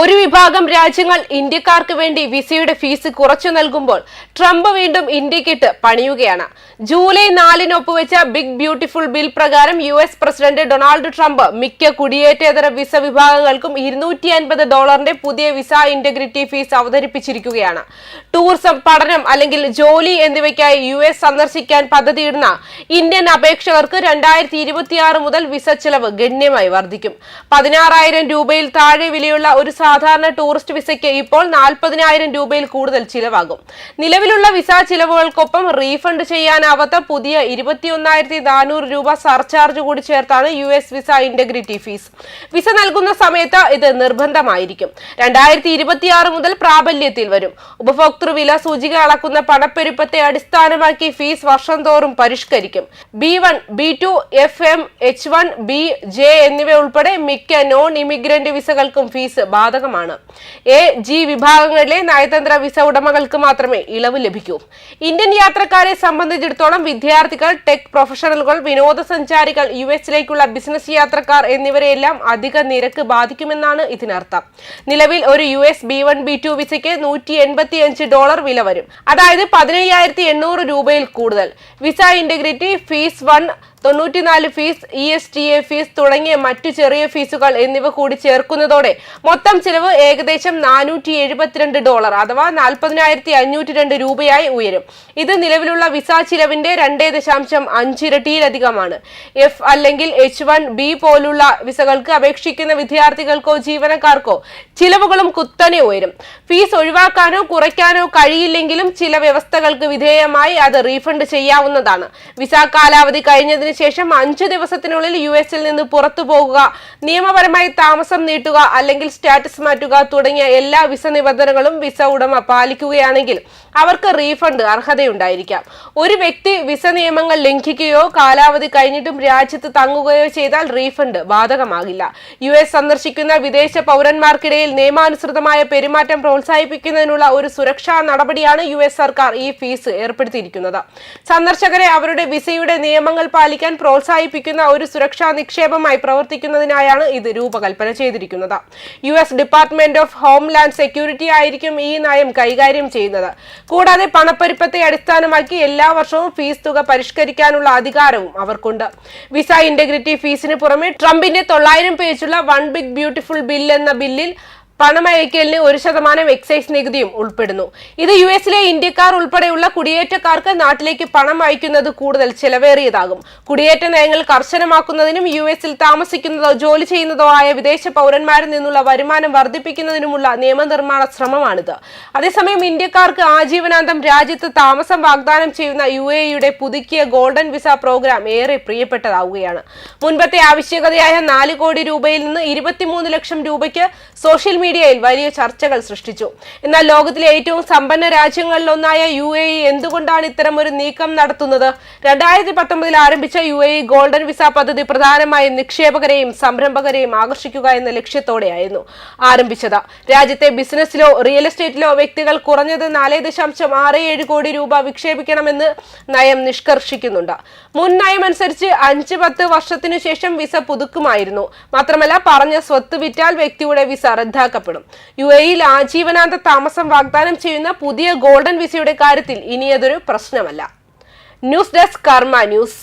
ഒരു വിഭാഗം രാജ്യങ്ങൾ ഇന്ത്യക്കാർക്ക് വേണ്ടി വിസയുടെ ഫീസ് കുറച്ചു നൽകുമ്പോൾ ട്രംപ് വീണ്ടും ഇന്ത്യക്കിട്ട് പണിയുകയാണ്. ജൂലൈ നാലിന് ഒപ്പുവെച്ച ബിഗ് ബ്യൂട്ടിഫുൾ ബിൽ പ്രകാരം U S president Donald Trump മിക്ക കുടിയേറ്റേതര വിസ വിഭാഗങ്ങൾക്കും ഇരുന്നൂറ്റി അൻപത് ഡോളറിന്റെ പുതിയ വിസ ഇന്റഗ്രിറ്റി ഫീസ് അവതരിപ്പിച്ചിരിക്കുകയാണ്. ടൂറിസം പഠനം അല്ലെങ്കിൽ ജോലി എന്നിവയ്ക്കായി യു എസ് സന്ദർശിക്കാൻ പദ്ധതിയിടുന്ന ഇന്ത്യൻ അപേക്ഷകർക്ക് രണ്ടായിരത്തി ഇരുപത്തിയാറ് മുതൽ വിസ ചെലവ് ഗണ്യമായി വർദ്ധിക്കും. പതിനാറായിരം രൂപയിൽ താഴെ വിലയുള്ള ഒരു സാധാരണ ടൂറിസ്റ്റ് വിസയ്ക്ക് ഇപ്പോൾ നാൽപ്പതിനായിരം രൂപയിൽ കൂടുതൽ ചിലവാകും. നിലവിലുള്ള വിസ ചിലവുകൾക്കൊപ്പം റീഫണ്ട് ചെയ്യാനാവാത്ത പുതിയ ഇരുപത്തിയൊന്നായിരത്തി നാനൂറ് രൂപ സർചാർജ് കൂടി ചേർത്താണ് U S visa integrity fee visa നൽകുന്ന സമയത്ത് ഇത് നിർബന്ധമായിരിക്കും. രണ്ടായിരത്തി ഇരുപത്തിയാറ് മുതൽ പ്രാബല്യത്തിൽ വരും. ഉപഭോക്തൃ വില സൂചിക അളക്കുന്ന പണപ്പെരുപ്പത്തെ അടിസ്ഥാനമാക്കി ഫീസ് വർഷം തോറും പരിഷ്കരിക്കും. B one B two F M H one B J എന്നിവ ഉൾപ്പെടെ മിക്ക നോൺ ഇമിഗ്രന്റ് വിസകൾക്കും ഫീസ് ബാധകമാണ്. എ ജി വിഭാഗങ്ങളിലെ നയതന്ത്ര വിസ ഉടമകൾക്ക് മാത്രമേ ഇളവ് ലഭിക്കൂ. ഇന്ത്യൻ യാത്രക്കാരെ സംബന്ധിച്ചിടത്തോളം വിദ്യാർത്ഥികൾ ടെക് പ്രൊഫഷണലുകൾ വിനോദസഞ്ചാരികൾ യു എസിലേക്കുള്ള ബിസിനസ് യാത്രക്കാർ എന്നിവരെയെല്ലാം അധിക നിരക്ക് ബാധിക്കുമെന്നാണ് ഇതിനർത്ഥം. നിലവിൽ ഒരു U S B one B two വിസയ്ക്ക് നൂറ്റി എൺപത്തി അഞ്ച് ഡോളർ വില വരും. അതായത് പതിനയ്യായിരത്തി എണ്ണൂറ് രൂപയിൽ കൂടുതൽ. വിസ ഇന്റഗ്രിറ്റി ഫീസ് വൺ തൊണ്ണൂറ്റിനാല് fee E S T A fee തുടങ്ങിയ മറ്റു ചെറിയ ഫീസുകൾ എന്നിവ കൂടി ചേർക്കുന്നതോടെ മൊത്തം ചിലവ് ഏകദേശം നാനൂറ്റി എഴുപത്തിരണ്ട് ഡോളർ അഥവാ നാൽപ്പതിനായിരത്തി അഞ്ഞൂറ്റി രണ്ട് രൂപയായി ഉയരും. ഇത് നിലവിലുള്ള വിസ ചിലവിന്റെ രണ്ടേ ദശാംശം അഞ്ചിരട്ടിയിലധികമാണ്. എഫ് അല്ലെങ്കിൽ എച്ച് വൺ ബി പോലുള്ള വിസകൾക്ക് അപേക്ഷിക്കുന്ന വിദ്യാർത്ഥികൾക്കോ ജീവനക്കാർക്കോ ചിലവുകളും കുത്തനെ ഉയരും. ഫീസ് ഒഴിവാക്കാനോ കുറയ്ക്കാനോ കഴിയില്ലെങ്കിലും ചില വ്യവസ്ഥകൾക്ക് വിധേയമായി അത് റീഫണ്ട് ചെയ്യാവുന്നതാണ്. വിസ കാലാവധി കഴിഞ്ഞതിന് ശേഷം അഞ്ചു ദിവസത്തിനുള്ളിൽ യു എസിൽ നിന്ന് പുറത്തു പോകുക നിയമപരമായി താമസം നീട്ടുക അല്ലെങ്കിൽ സ്റ്റാറ്റസ് മാറ്റുക തുടങ്ങിയ എല്ലാ വിസ നിബന്ധനകളും വിസ ഉടമ പാലിക്കുകയാണെങ്കിൽ അവർക്ക് റീഫണ്ട് അർഹതയുണ്ടായിരിക്കാം. ഒരു വ്യക്തി വിസ നിയമങ്ങൾ ലംഘിക്കുകയോ കാലാവധി കഴിഞ്ഞിട്ടും രാജ്യത്ത് തങ്ങുകയോ ചെയ്താൽ റീഫണ്ട് ബാധകമാകില്ല. യു എസ് സന്ദർശിക്കുന്ന വിദേശ പൗരന്മാർക്കിടയിൽ നിയമാനുസൃതമായ പെരുമാറ്റം പ്രോത്സാഹിപ്പിക്കുന്നതിനുള്ള ഒരു സുരക്ഷാ നടപടിയാണ് യു സർക്കാർ ഈ ഫീസ് ഏർപ്പെടുത്തിയിരിക്കുന്നത്. സന്ദർശകരെ അവരുടെ വിസയുടെ നിയമങ്ങൾ പാലിക്കാൻ പ്രോത്സാഹിപ്പിക്കുന്ന ഒരു സുരക്ഷാ നിക്ഷേപമായി പ്രവർത്തിക്കുന്നതിനായാണ് ഇത് രൂപകൽപ്പന ചെയ്തിരിക്കുന്നത്. U S department of homeland security ആയിരിക്കും ഈ നയം കൈകാര്യം ചെയ്യുന്നത്. കൂടാതെ പണപ്പെരുപ്പത്തെ അടിസ്ഥാനമാക്കി എല്ലാ വർഷവും ഫീസ് തുക പരിഷ്കരിക്കാനുള്ള അധികാരവും അവർക്കുണ്ട്. വിസ ഇന്റഗ്രിറ്റി ഫീസിന് പുറമെ ട്രംപിന്റെ തൊള്ളായിരം പേജുള്ള വൺ ബിഗ് ബ്യൂട്ടിഫുൾ ബിൽ എന്ന ബില്ലിൽ പണമയക്കലിന് ഒരു ശതമാനം എക്സൈസ് നികുതിയും ഉൾപ്പെടുന്നു. ഇത് യു എസിലെ ഇന്ത്യക്കാർ ഉൾപ്പെടെയുള്ള കുടിയേറ്റക്കാർക്ക് നാട്ടിലേക്ക് പണം അയക്കുന്നത് കൂടുതൽ ചെലവേറിയതാകും. കുടിയേറ്റ നയങ്ങൾ കർശനമാക്കുന്നതിനും യു എസിൽ താമസിക്കുന്നതോ ജോലി ചെയ്യുന്നതോ ആയ വിദേശ പൗരന്മാരിൽ നിന്നുള്ള വരുമാനം വർദ്ധിപ്പിക്കുന്നതിനുമുള്ള നിയമനിർമ്മാണ ശ്രമമാണിത്. അതേസമയം ഇന്ത്യക്കാർക്ക് ആജീവനാന്തം രാജ്യത്ത് താമസം വാഗ്ദാനം ചെയ്യുന്ന യു എയുടെ പുതുക്കിയ ഗോൾഡൻ വിസ പ്രോഗ്രാം ഏറെ പ്രിയപ്പെട്ടതാവുകയാണ്. മുൻപത്തെ ആവശ്യകതയായ നാല് കോടി രൂപയിൽ നിന്ന് ഇരുപത്തിമൂന്ന് ലക്ഷം രൂപയ്ക്ക് സോഷ്യൽ മീഡിയയിൽ വലിയ ചർച്ചകൾ സൃഷ്ടിച്ചു. എന്നാൽ ലോകത്തിലെ ഏറ്റവും സമ്പന്ന രാജ്യങ്ങളിലൊന്നായ യു എ ഇ എന്തുകൊണ്ടാണ് ഇത്തരം ഒരു നീക്കം നടത്തുന്നത്? രണ്ടായിരത്തി പത്തൊമ്പതിൽ ആരംഭിച്ച U A E golden visa പദ്ധതി പ്രധാനമായും നിക്ഷേപകരെയും സംരംഭകരെയും ആകർഷിക്കുക എന്ന ലക്ഷ്യത്തോടെയായിരുന്നു ആരംഭിച്ചത്. രാജ്യത്തെ ബിസിനസ്സിലോ റിയൽ എസ്റ്റേറ്റിലോ വ്യക്തികൾ കുറഞ്ഞത് നാല് ദശാംശം ആറ് ഏഴ് കോടി രൂപ വിക്ഷേപിക്കണമെന്ന് നയം നിഷ്കർഷിക്കുന്നുണ്ട്. മുൻ നയം അനുസരിച്ച് അഞ്ച് പത്ത് വർഷത്തിനു ശേഷം വിസ പുതുക്കുമായിരുന്നു. മാത്രമല്ല പറഞ്ഞ സ്വത്ത് വിറ്റാൽ വ്യക്തിയുടെ വിസ റദ്ദാക്കപ്പെടും യു എയിൽ ആജീവനാന്ത താമസം വാഗ്ദാനം ചെയ്യുന്ന പുതിയ ഗോൾഡൻ വിസയുടെ കാര്യത്തിൽ ഇനിയതൊരു പ്രശ്നമല്ല. News desk Karma news.